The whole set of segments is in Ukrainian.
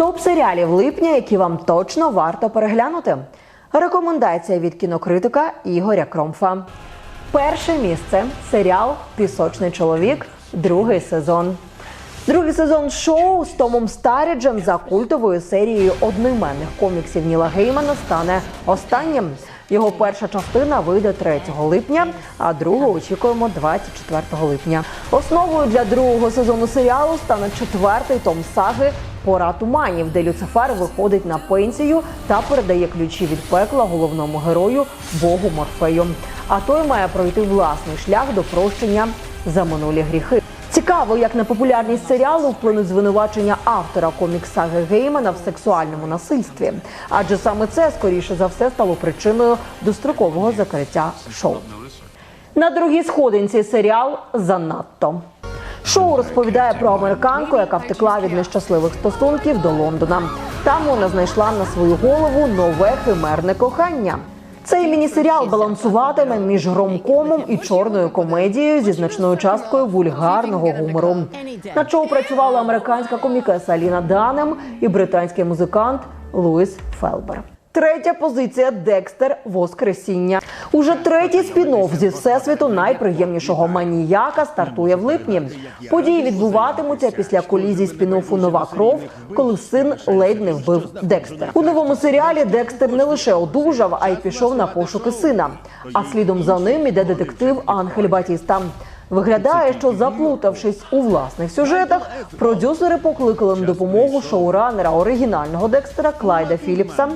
Топ серіалів липня, які вам точно варто переглянути. Рекомендація від кінокритика Ігоря Кромфа. Перше місце серіал Пісочний чоловік, другий сезон. Другий сезон шоу з Томом Старіджем за культовою серією одноіменних коміксів Ніла Геймана стане останнім. Його перша частина вийде 3 липня, а другу очікуємо 24 липня. Основою для другого сезону серіалу стане четвертий том саги Пора туманів, де Люцифер виходить на пенсію та передає ключі від пекла головному герою Богу Морфею. А той має пройти власний шлях до прощення за минулі гріхи. Цікаво, як на популярність серіалу вплинуть звинувачення автора комікс-саги в сексуальному насильстві, адже саме це скоріше за все стало причиною дострокового закриття шоу. На другій сходинці серіал Занадто. Шоу розповідає про американку, яка втекла від нещасливих стосунків до Лондона. Там вона знайшла на свою голову нове химерне кохання. Цей міні-серіал балансуватиме між громкомом і чорною комедією зі значною часткою вульгарного гумору. На шоу працювала американська комікеса Аліна Данем і британський музикант Луїс Фелбер. Третя позиція Декстер Воскресіння. Уже третій спін-офф зі всесвіту найприємнішого маніяка стартує в липні. Події відбуватимуться після колізії спін-оффу Нова кров, коли син ледь не вбив Декстер. У новому серіалі Декстер не лише одужав, а й пішов на пошуки сина. А слідом за ним іде детектив Ангель Батіста. Виглядає, що заплутавшись у власних сюжетах, продюсери покликали на допомогу шоуранера оригінального Декстера Клайда Філіпса,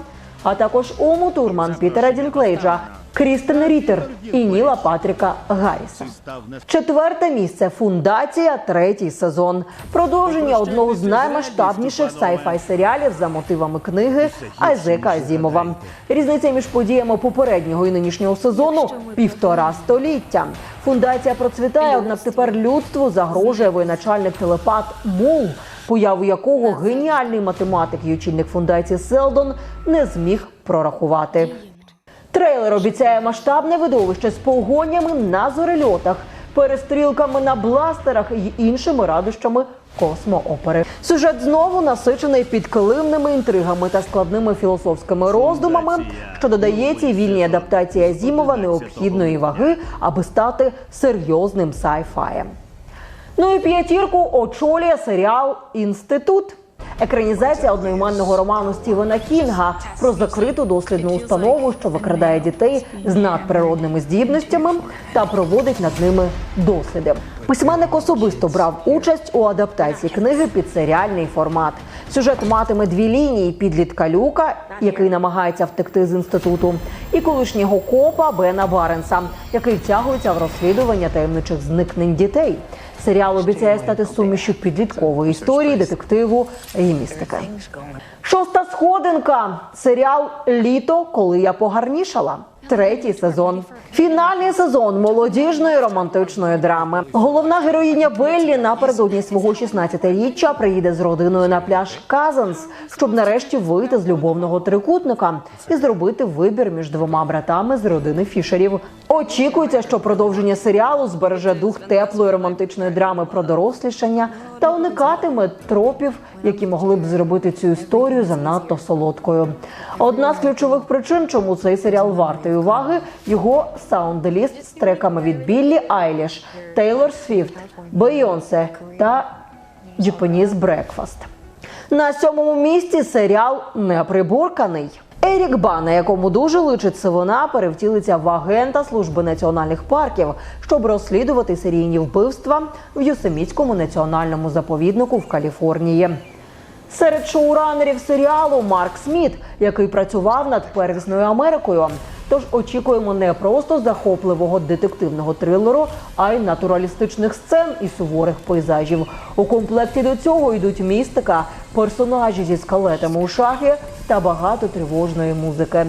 а також Ому Турман Пітера Дінклейджа, Крістен Рітер і Ніла Патріка Гарріса. Четверте місце фундація, третій сезон. Продовження одного з наймасштабніших сайфай серіалів за мотивами книги Айзека Азімова. Різниця між подіями попереднього і нинішнього сезону півтора століття. Фундація процвітає, однак тепер людству загрожує воєначальник телепат Мул, появу якого геніальний математик і очільник фундації Селдон не зміг прорахувати. Трейлер обіцяє масштабне видовище з погонями на зорельотах, перестрілками на бластерах і іншими радощами космоопери. Сюжет знову насичений підкилимними інтригами та складними філософськими роздумами, що додає цій вільній адаптації Азімова необхідної ваги, аби стати серйозним сайфаєм. Ну і п'ятірку очолює серіал Інститут. Екранізація одноіменного роману Стівена Кінга про закриту дослідну установу, що викрадає дітей з надприродними здібностями та проводить над ними досліди. Письменник особисто брав участь у адаптації книги під серіальний формат. Сюжет матиме дві лінії: підлітка Люка, який намагається втекти з інституту, і колишнього копа Бена Баренса, який втягується в розслідування таємничих зникнень дітей. Серіал обіцяє стати сумішю підліткової історії, детективу і містики. Шоста сходинка. Серіал Літо, коли я погарнішала. Третій сезон. Фінальний сезон молодіжної романтичної драми. Головна героїня Беллі напередодні свого 16-річчя приїде з родиною на пляж Казанс, щоб нарешті вийти з любовного трикутника і зробити вибір між двома братами з родини Фішерів. Очікується, що продовження серіалу збереже дух теплої романтичної драми про дорослішання та уникатиме тропів, які могли б зробити цю історію занадто солодкою. Одна з ключових причин, чому цей серіал вартий уваги, його саунд-ліст з треками від Біллі Айліш, Тейлор Свіфт, Бейонсе та Japanese Breakfast. На сьомому місці серіал Неприборканий. Ерік Ба, на якому дуже личить сивина, перевтілиться в агента служби національних парків, щоб розслідувати серійні вбивства в Йосемітському національному заповіднику в Каліфорнії. Серед шоуранерів серіалу Марк Сміт, який працював над первісною Америкою. Тож очікуємо не просто захопливого детективного трилеру, а й натуралістичних сцен і суворих пейзажів. У комплекті до цього йдуть містика, персонажі зі скелетами у шахі та багато тривожної музики,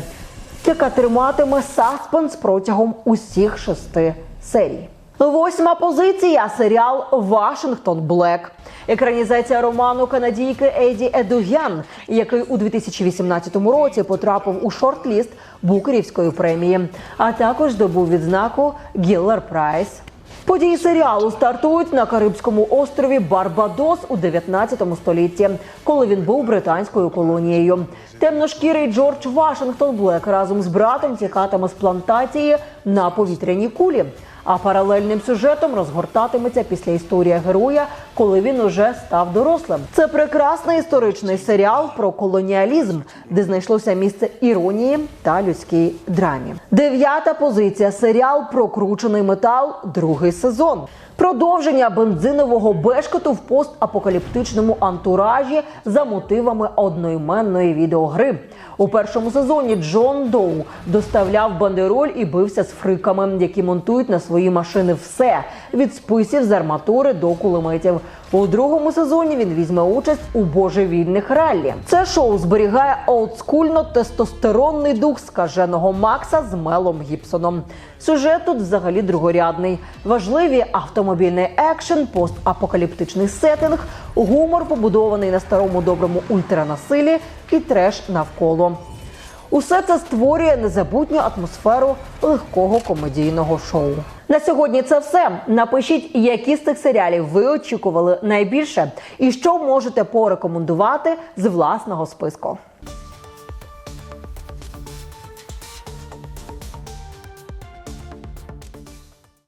яка триматиме саспенс протягом усіх шести серій. Восьма позиція серіал Вашингтон Блек. Екранізація роману канадійки Еді Едугян, який у 2018 році потрапив у шорт-ліст Букерівської премії, а також добув відзнаку Гіллер Прайс. Події серіалу стартують на Карибському острові Барбадос у 19 столітті, коли він був британською колонією. Темношкірий Джордж Вашингтон Блек разом з братом тікатиме з плантації на повітряній кулі. А паралельним сюжетом розгортатиметься після історії героя, коли він уже став дорослим. Це прекрасний історичний серіал про колоніалізм, де знайшлося місце іронії та людській драмі. Дев'ята позиція серіал Прокручений метал, другий сезон. Продовження бензинового бешкоту в постапокаліптичному антуражі за мотивами одноіменної відеогри. У першому сезоні Джон Доу доставляв бандероль і бився з фриками, які монтують на свої машини все від списів з арматури до кулеметів. У другому сезоні він візьме участь у божевільних раллі. Це шоу зберігає олдскульно тестостеронний дух скаженого Макса з Мелом Гібсоном. Сюжет тут взагалі другорядний. Важливі автомобільний екшен, постапокаліптичний сеттинг, гумор, побудований на старому доброму ультранасилі і треш навколо. Усе це створює незабутню атмосферу легкого комедійного шоу. На сьогодні це все. Напишіть, які з цих серіалів ви очікували найбільше, і що можете порекомендувати з власного списку.